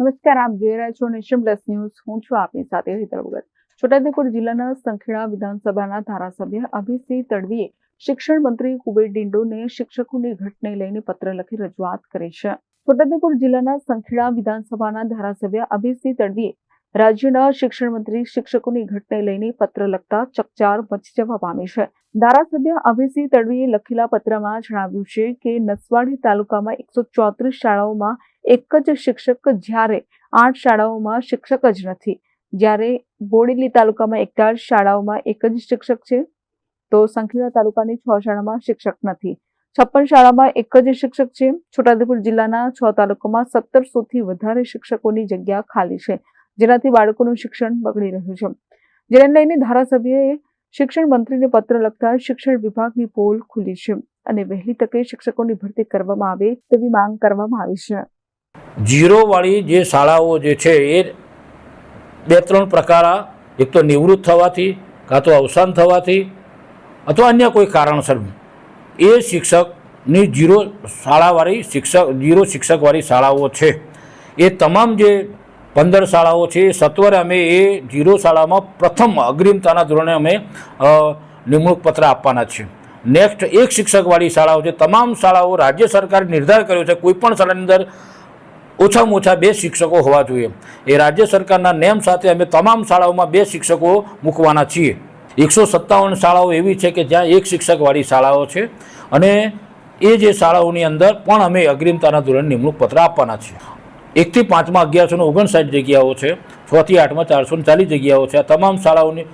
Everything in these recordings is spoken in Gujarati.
નમસ્કાર, આપ જોઈ રહ્યા છો નેશન પ્લસ ન્યૂઝ. હું છું આપની સાથે હિતલ ભગત. છોટાઉદેપુર જિલ્લાના સંખેડા વિધાનસભાના ધારાસભ્ય અભિસિંહ તડવીએ શિક્ષણ મંત્રી કુબેર ડિંડોને શિક્ષકોની ઘટને લઈને પત્ર લખી રજૂઆત કરી છે. છોટાઉદેપુર જિલ્લાના સંખેડા વિધાનસભાના ધારાસભ્ય અભિસિંહ તડવીએ રાજ્યના શિક્ષણ મંત્રી શિક્ષકોની ઘટને લઈને પત્ર લખતા ચકચાર મચી જવા પામી છે. ધારાસભ્ય અભિસિંહ તડવીએ લખેલા પત્રમાં જણાવ્યું છે કે નસવાડી તાલુકામાં એકસો ચોત્રીસ શાળાઓમાં એક જ શિક્ષક જ્યારે આઠ શાળાઓમાં શિક્ષક જ નથી. જ્યારે બોડેલી તાલુકામાં એકતાળ શાળાઓમાં એક જ શિક્ષક છે, તો સંખેડા તાલુકાની છ શાળામાં શિક્ષક નથી. છપ્પન શાળામાં એક જ શિક્ષક છે. છોટાઉદેપુર જિલ્લાના છ તાલુકામાં સત્તરસોથી વધારે શિક્ષકોની જગ્યા ખાલી છે, જેનાથી બાળકોનું શિક્ષણ બગડી રહ્યું છે. જેને લઈને ધારાસભ્યએ શિક્ષણ મંત્રીને પત્ર લખતા શિક્ષણ વિભાગની પોલ ખુલી છે અને વહેલી તકે શિક્ષકોની ભરતી કરવામાં આવે તેવી માંગ કરવામાં આવી છે. જીરોવાળી જે શાળાઓ જે છે, એ બે ત્રણ પ્રકાર, એક તો નિવૃત્ત થવાથી, કાં તો અવસાન થવાથી, અથવા અન્ય કોઈ કારણસર. એ શિક્ષકની જીરો શાળાવાળી શિક્ષક, જીરો શિક્ષકવાળી શાળાઓ છે. એ તમામ જે પંદર શાળાઓ છે, એ સત્વરે અમે એ જીરો શાળામાં પ્રથમ અગ્રિમતાના ધોરણે અમે નિમણૂક પત્ર આપવાના છે નેક્સ્ટ એક શિક્ષકવાળી શાળાઓ છે. તમામ શાળાઓ રાજ્ય સરકારે નિર્ધાર કર્યો છે. કોઈપણ શાળાની અંદર ઓછામાં ઓછા બે શિક્ષકો હોવા જોઈએ. એ રાજ્ય સરકારના નેમ સાથે અમે તમામ શાળાઓમાં બે શિક્ષકો મૂકવાના છીએ. એકસો સત્તાવન શાળાઓ એવી છે કે જ્યાં એક શિક્ષકવાળી શાળાઓ છે અને એ જે શાળાઓની અંદર પણ અમે અગ્રિમતાના ધોરણ નિમણૂક પત્ર આપવાના છીએ. એકથી પાંચમાં અગિયારસો ને ઓગણસાઠ જગ્યાઓ છે, છથી આઠમાં ચારસો ને ચાલીસ જગ્યાઓ છે. આ તમામ શાળાઓની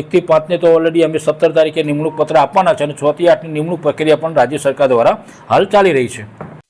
એકથી પાંચને તો ઓલરેડી અમે સત્તર તારીખે નિમણૂક પત્ર આપવાના છે અને છથી આઠની નિમણૂક પ્રક્રિયા પણ રાજ્ય સરકાર દ્વારા હાલ ચાલી રહી છે.